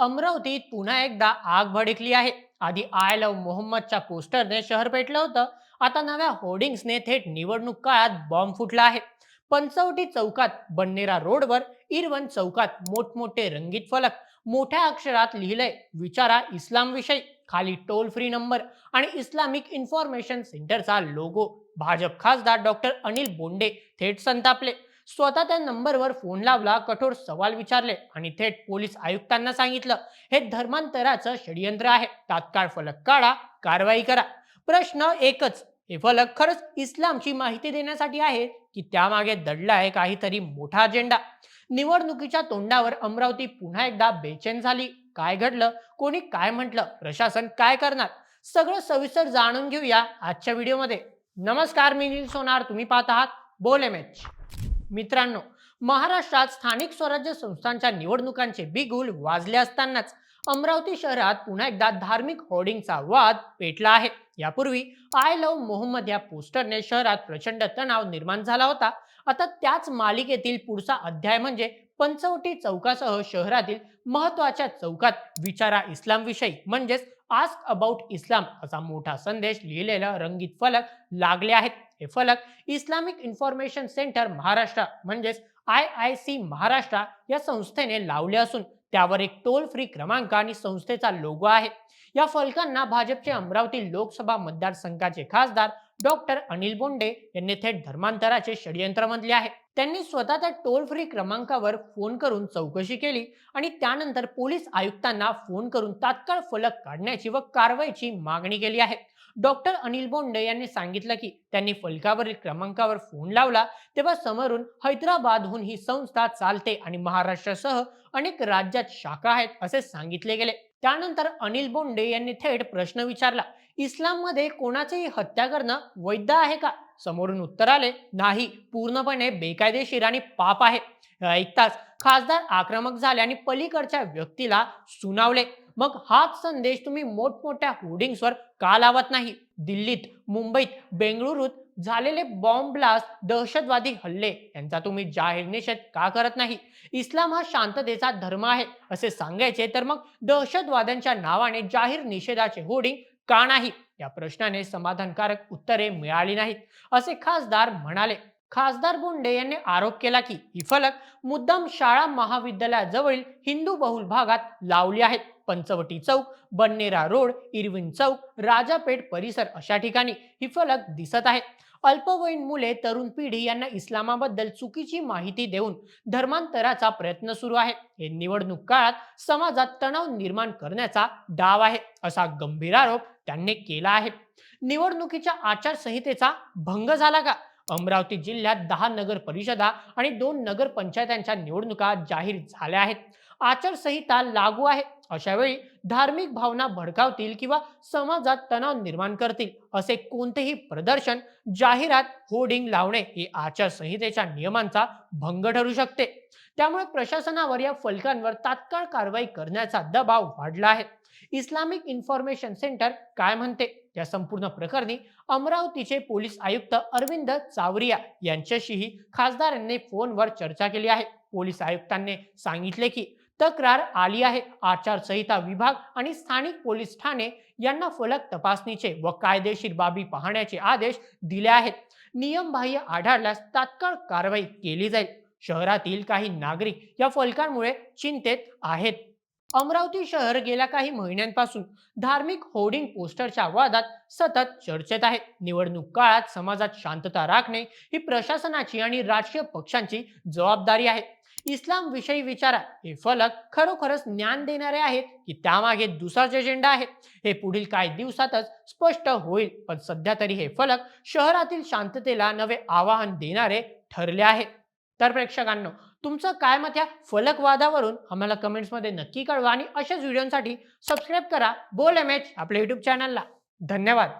अमरावतीत पुन्हा एकदा आग भडकली आहे. आधी आय लव्ह मोहम्मदच्या पोस्टरने शहर पेटलं होतं. आता नव्या होर्डिंग्सने थेट निवडणूक काळात बॉम्ब फुटला आहे. पंचवटी चौकात बन्नेरा रोडवर इरवन चौकात मोठमोठे रंगीत फलक. मोठ्या अक्षरात लिहिलंय विचारा इस्लाम विषयी खाली टोल फ्री नंबर आणि इस्लामिक इन्फॉर्मेशन सेंटरचा लोगो भाजप खासदार डॉक्टर अनिल बोंडे थेट संतापले. स्वतः त्या नंबरवर फोन लावला कठोर सवाल विचारले आणि थेट पोलीस आयुक्तांना सांगितलं हे धर्मांतराचं षडयंत्र आहे. तात्काळ फलक काढा कारवाई करा. प्रश्न एकच हे फलक खरंच इस्लामची माहिती देण्यासाठी आहे की त्यामागे दडला आहे काहीतरी मोठा अजेंडा? निवडणुकीच्या तोंडावर अमरावती पुन्हा एकदा बेचैन झाली. काय घडलं? कोणी काय म्हटलं? प्रशासन काय करणार? सगळं सविस्तर जाणून घेऊया आजच्या व्हिडिओमध्ये. नमस्कार मी नील सोनार. तुम्ही पाहत आहात बोले मॅच मित्रांनो महाराष्ट्रात स्थानिक स्वराज्य संस्थांच्या निवडणुकांचे बिगुल वाजले असतानाच अमरावती शहरात पुन्हा एकदा धार्मिक होर्डिंगचा वाद पेटला आहे. यापूर्वी आय लव्ह मोहम्मद या पोस्टरने शहरात प्रचंड तणाव निर्माण झाला होता. आता त्याच मालिकेतील पुढचा अध्याय म्हणजे पंचवटी चौकासह शहरातील महत्त्वाच्या चौकात विचारा इस्लाम विषयी म्हणजेच आस्क अबाउट इस्लाम असा मोठा संदेश लिहिलेला रंगीत फलक लागले आहेत. हे फलक इस्लामिक इन्फॉर्मेशन सेंटर महाराष्ट्र म्हणजेच आय आय सी महाराष्ट्र या संस्थेने लावले असून त्यावर एक टोल फ्री क्रमांक आणि संस्थेचा लोगो आहे. या फलकांना भाजपचे अमरावती लोकसभा मतदारसंघाचे खासदार डॉक्टर अनिल बोंडे यांनी थेट धर्मांतराचे षडयंत्र म्हटले आहे. त्यांनी स्वतः त्या टोल फ्री क्रमांकावर फोन करून चौकशी केली आणि त्यानंतर पोलीस आयुक्तांना फोन करून तात्काळ फलक काढण्याची व कारवाईची मागणी केली आहे. डॉक्टर अनिल बोंडे यांनी सांगितलं की त्यांनी फलकावरील क्रमांकावर फोन लावला तेव्हा समोरून हैदराबादहून ही संस्था चालते आणि महाराष्ट्रासह अनेक राज्यात शाखा आहेत असे सांगितले गेले. त्यानंतर अनिल बोंडे यांनी थेट प्रश्न विचारला इस्लाममध्ये कोणाचीही हत्या करणं वैध आहे का? समोरून उत्तर आले नाही पूर्णपणे बेकायदेशीर आणि पाप आहे. ऐकताच खासदार आक्रमक झाले आणि पलीकडच्या व्यक्तीला सुनावले. मग हाच संदेश तुम्ही मोठमोठ्या होर्डिंग्सवर का लावत नाही? दिल्लीत मुंबईत बेंगळुरूत झालेले बॉम्ब ब्लास्ट दहशतवादी हल्ले यांचा तुम्ही जाहीर निषेध का करत नाही? इस्लाम हा शांततेचा धर्म आहे असे सांगायचे तर मग दहशतवाद्यांच्या नावाने जाहीर निषेधाचे होर्डिंग का नाही? या प्रश्नाने समाधानकारक उत्तरे मिळाली नाहीत असे खासदार म्हणाले. खासदार बोंडे यांनी आरोप केला की ही फलक मुद्दाम शाळा महाविद्यालयाजवळील हिंदू बहुल भागात लावली आहेत. पंचवटी चौक बन्नेरा रोड इरविन चौक राजापेठ परिसर अशा ठिकाणी ही फलक दिसत आहे. अल्पवयीन मुले तरुण पिढी यांना इस्लामाबद्दल चुकीची माहिती देऊन धर्मांतराचा प्रयत्न सुरू आहे. हे निवडणूक काळात समाजात तणाव निर्माण करण्याचा डाव आहे असा गंभीर आरोप त्यांनी केला आहे. निवडणुकीच्या आचारसंहितेचा भंग झाला का? अमरावती जिल्ह्यात दहा नगर परिषदा आणि दोन नगर पंचायतांच्या निवडणुका जाहीर झाल्या आहेत. आचारसंहिता लागू आहे. अशा वेळी धार्मिक भावना भडकावतील किंवा समाजात तणाव निर्माण करतील असे कोणतेही प्रदर्शन जाहिरात होर्डिंग लावणे हे आचारसंहितेच्या नियमांचा भंग ठरू शकते. त्यामुळे प्रशासनावर या फलकांवर तात्काळ कारवाई करण्याचा दबाव वाढला आहे. इस्लामिक इन्फॉर्मेशन सेंटर काय म्हणते? या संपूर्ण प्रकरणी अमरावतीचे पोलीस आयुक्त अरविंद चावरिया यांच्याशीही खासदारांनी फोनवर चर्चा केली आहे. पोलीस आयुक्तांनी सांगितले की तक्रार आली आहे. आचारसंहिता विभाग आणि स्थानिक पोलीस ठाणे यांना फलक तपासणीचे व कायदेशीर बाबी पाहण्याचे आदेश दिले आहेत. नियमबाह्य आढळल्यास तात्काळ कारवाई केली जाईल. शहरातील काही नागरिक या फलकांमुळे चिंतेत आहेत. अमरावती शहर गेल्या काही महिन्यांपासून धार्मिक होर्डिंग पोस्टरच्या वादात सतत चर्चेत आहे निवडणूक काळात समाजात शांतता राखणे ही प्रशासनाची आणि राजकीय पक्षांची जबाबदारी आहे. इस्लाम विषयी विचारा हे फलक खरोखरच ज्ञान देणारे आहेत की त्यामागे दुसराच एजेंडा आहे. हे पुढील काही दिवसातच स्पष्ट होईल पण सध्या तरी हे फलक शहरातील शांततेला नवे आवाहन देणारे ठरले आहे. तर प्रेक्षकांनो तुमचं काय मत या फलकवादावरून आम्हाला कमेंट्समध्ये नक्की कळवा आणि अशाच व्हिडिओसाठी सबस्क्राईब करा. बोल एम एच आपल्या युट्यूब चॅनलला धन्यवाद.